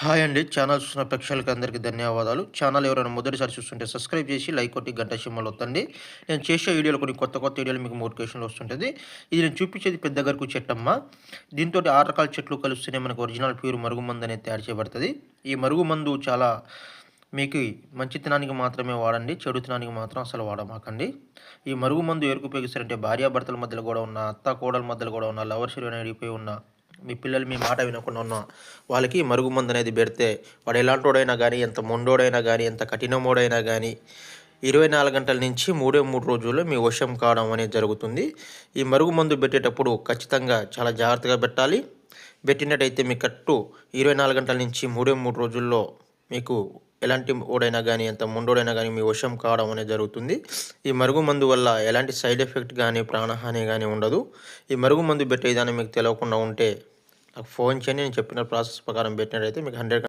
Hi అండి. Channel చూసిన ప్రేక్షకులకి అందరికీ ధన్యవాదాలు. ఛానల్ ఎవరైనా మొదటిసారి చూస్తుంటే సబ్స్క్రైబ్ చేసి లైక్ కొట్టి గంట సింబల్ వత్తండి నేను చేసే వీడియోలు కొన్ని కొత్త కొత్త వీడియోలు మీకు మోటివేషన్లు వస్తుంటుంది. ఇది నేను చూపించేది పెద్ద గరుకు చెట్టమ్మ. దీంతో ఆరు రకాల చెట్లు కలిస్తేనే మనకు ఒరిజినల్ ప్యూర్ మరుగుమందు అనేది తయారు చేయబడుతుంది. ఈ మరుగుమందు చాలా మీకు మంచితనానికి మాత్రమే వాడండి చెడుతనానికి మాత్రం అసలు వాడమాకండి. ఈ మరుగు మందు ఎవరికి ఉపయోగిస్తారంటే భార్యాభర్తల మధ్యలో కూడా ఉన్న అత్త కోడల మధ్యలో కూడా ఉన్న లవర్స్ అయిపోయి ఉన్న మీ పిల్లలు మీ మాట వినకుండా ఉన్న వాళ్ళకి మరుగు మందు అనేది పెడితే వాడు ఎలాంటోడైనా కానీ ఎంత మొండోడైనా కానీ ఎంత కఠినమోడైనా కానీ ఇరవై నాలుగు గంటల నుంచి మూడే మూడు రోజుల్లో మీ వశం కావడం అనేది జరుగుతుంది. ఈ మరుగు మందు పెట్టేటప్పుడు ఖచ్చితంగా చాలా జాగ్రత్తగా పెట్టాలి. పెట్టినట్టయితే మీ కట్టు ఇరవై నాలుగు గంటల నుంచి మూడే మూడు రోజుల్లో మీకు ఎలాంటి ఓడైనా కానీ ఎంత ముండోడైనా కానీ మీ వశం కావడం అనేది జరుగుతుంది. ఈ మరుగు మందు వల్ల ఎలాంటి సైడ్ ఎఫెక్ట్ కానీ ప్రాణహాని కానీ ఉండదు. ఈ మరుగు మందు పెట్టే విధానం మీకు తెలియకుండా ఉంటే నాకు ఫోన్ చేయండి. నేను చెప్పిన ప్రాసెస్ ప్రకారం పెట్టినట్టయితే మీకు హండ్రెడ్